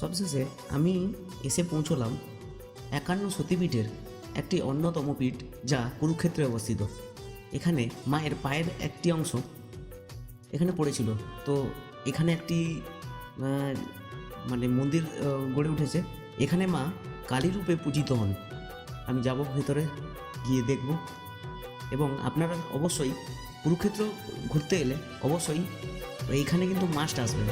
সবশেষে আমি এসে পৌঁছলাম একান্ন সতীপীঠের একটি অন্যতম পীঠ যা কুরুক্ষেত্রে অবস্থিত। এখানে মায়ের পায়ের একটি অংশ এখানে পড়েছিল। তো এখানে একটি মানে মন্দির গড়ে উঠেছে। এখানে মা কালী রূপে পূজিত হন। আমি যাব ভেতরে গিয়ে দেখব। এবং আপনারা অবশ্যই কুরুক্ষেত্র ঘুরতে এলে অবশ্যই এইখানে কিন্তু মাস্ট আসবেন।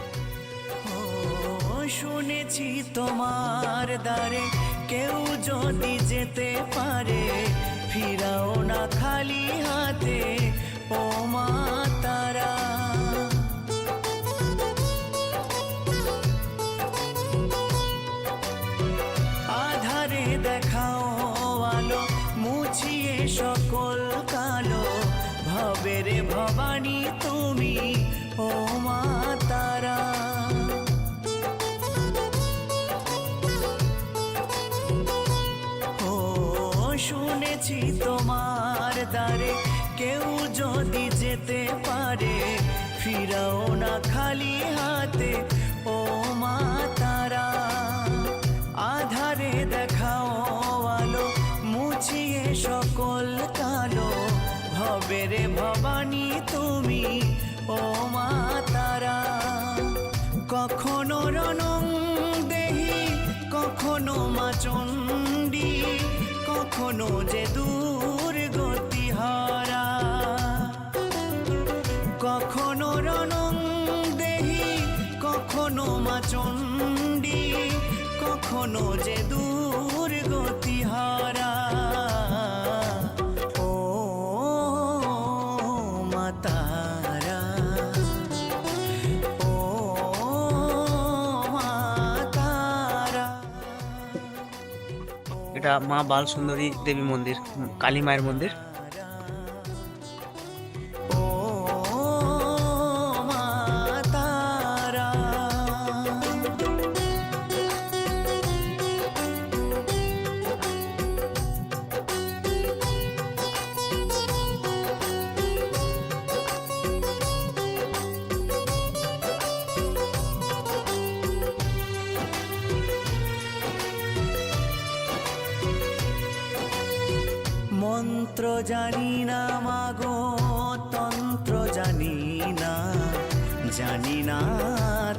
শুনেছি তোমার দ্বারে কেউ যদি যেতে পারে, ফিরাও না খালি হাতে, ও মা তারা। আধারে দেখাও আলো, মুছিয়ে সকল কালো, ভবের ভবানী তুমি, ও মা তারা। তোমার দ্বারে কেউ যদি যেতে পারে, ফিরাও না খালি হাতে। ও মা তারা, আধারে দেখাও আলো, মুছিয়ে সকল কালো। ভবের ভবানী তুমি, ও মা তারা, কখনো রনং দেহি, কখনো মা কখনো যে দূর গতি হারা। কখনো রনং দেহি কখনো মা চণ্ডী কখনো যে দূর এটা মা বাল সুন্দরী দেবী মন্দির কালী মায়ের মন্দির। মন্ত্র জানি না মাগো তন্ত্র জানি না। জানি না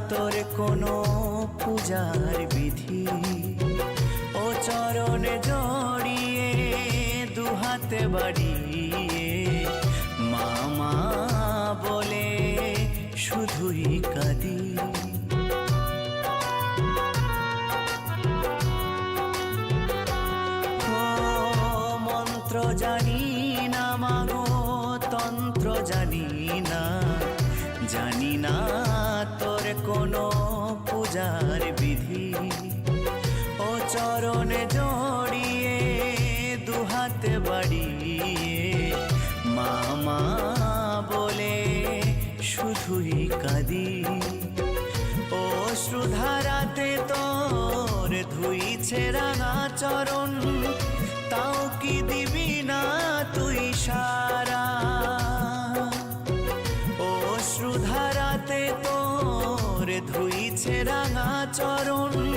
তোর কোনো পূজার বিধি। ও চরণে জড়িয়ে দুহাতে বাড়িয়ে মামা বলে শুধুই কাঁদি। জানি না, মাগো, তন্ত্র জানি না। জানি না তোর কোনো পূজার বিধি। ও চরণে জড়িয়ে দুহাতে বাড়িয়ে মামা বলে শুধুই কাঁদি। ও শ্রুধারাতে তোর ধুইছে রাঙা চরণ। সারা ও শ্রুধারাতে তোর ধুইছে রাঙা চরণ।